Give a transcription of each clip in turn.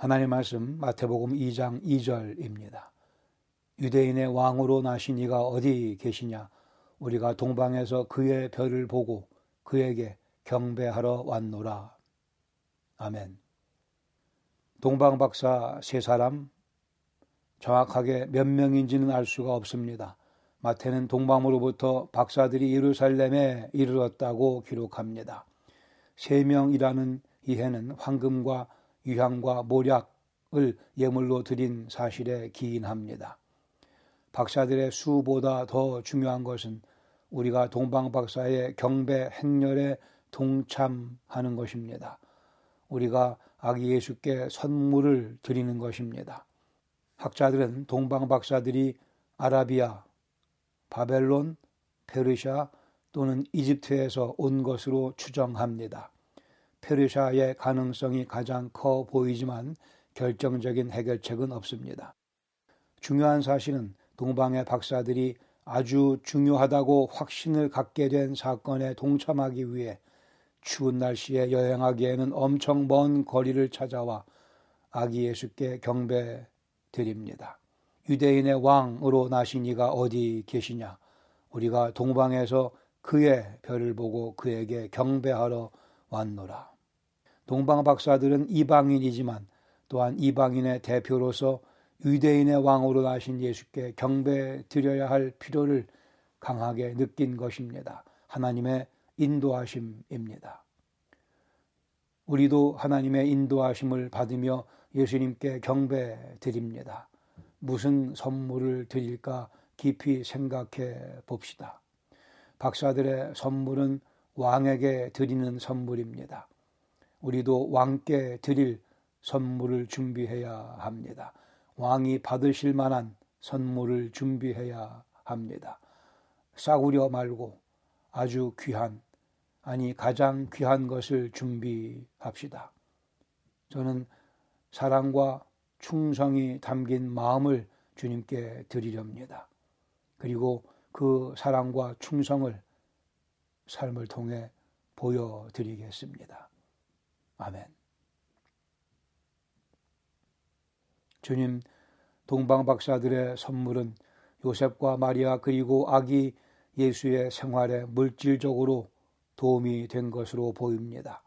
하나님 말씀 마태복음 2장 2절입니다. 유대인의 왕으로 나신 이가 어디 계시냐? 우리가 동방에서 그의 별을 보고 그에게 경배하러 왔노라. 아멘. 동방 박사 세 사람 정확하게 몇 명인지는 알 수가 없습니다. 마태는 동방으로부터 박사들이 예루살렘에 이르렀다고 기록합니다. 세 명이라는 이해는 황금과 유향과 모략을 예물로 드린 사실에 기인합니다. 박사들의 수보다 더 중요한 것은 우리가 동방 박사의 경배 행렬에 동참하는 것입니다. 우리가 아기 예수께 선물을 드리는 것입니다. 학자들은 동방 박사들이 아라비아, 바벨론, 페르시아 또는 이집트에서 온 것으로 추정합니다. 페르시아의 가능성이 가장 커 보이지만 결정적인 해결책은 없습니다. 중요한 사실은 동방의 박사들이 아주 중요하다고 확신을 갖게 된 사건에 동참하기 위해 추운 날씨에 여행하기에는 엄청 먼 거리를 찾아와 아기 예수께 경배 드립니다. 유대인의 왕으로 나신 이가 어디 계시냐? 우리가 동방에서 그의 별을 보고 그에게 경배하러 왔노라. 동방 박사들은 이방인이지만 또한 이방인의 대표로서 유대인의 왕으로 나신 예수께 경배 드려야 할 필요를 강하게 느낀 것입니다. 하나님의 인도하심입니다. 우리도 하나님의 인도하심을 받으며 예수님께 경배 드립니다. 무슨 선물을 드릴까 깊이 생각해 봅시다. 박사들의 선물은 왕에게 드리는 선물입니다. 우리도 왕께 드릴 선물을 준비해야 합니다. 왕이 받으실 만한 선물을 준비해야 합니다. 싸구려 말고 아주 귀한, 아니 가장 귀한 것을 준비합시다. 저는 사랑과 충성이 담긴 마음을 주님께 드리렵니다. 그리고 그 사랑과 충성을 삶을 통해 보여드리겠습니다. 아멘. 주님, 동방 박사들의 선물은 요셉과 마리아 그리고 아기 예수의 생활에 물질적으로 도움이 된 것으로 보입니다.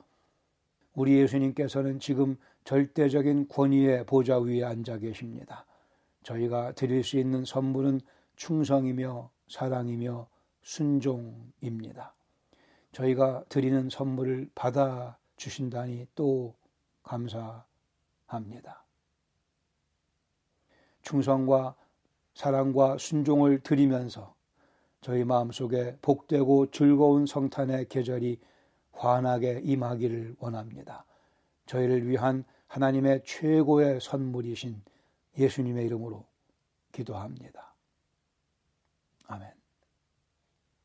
우리 예수님께서는 지금 절대적인 권위의 보좌 위에 앉아 계십니다. 저희가 드릴 수 있는 선물은 충성이며 사랑이며 순종입니다. 저희가 드리는 선물을 받아 주신다니 또 감사합니다. 충성과 사랑과 순종을 드리면서 저희 마음속에 복되고 즐거운 성탄의 계절이 환하게 임하기를 원합니다. 저희를 위한 하나님의 최고의 선물이신 예수님의 이름으로 기도합니다. 아멘.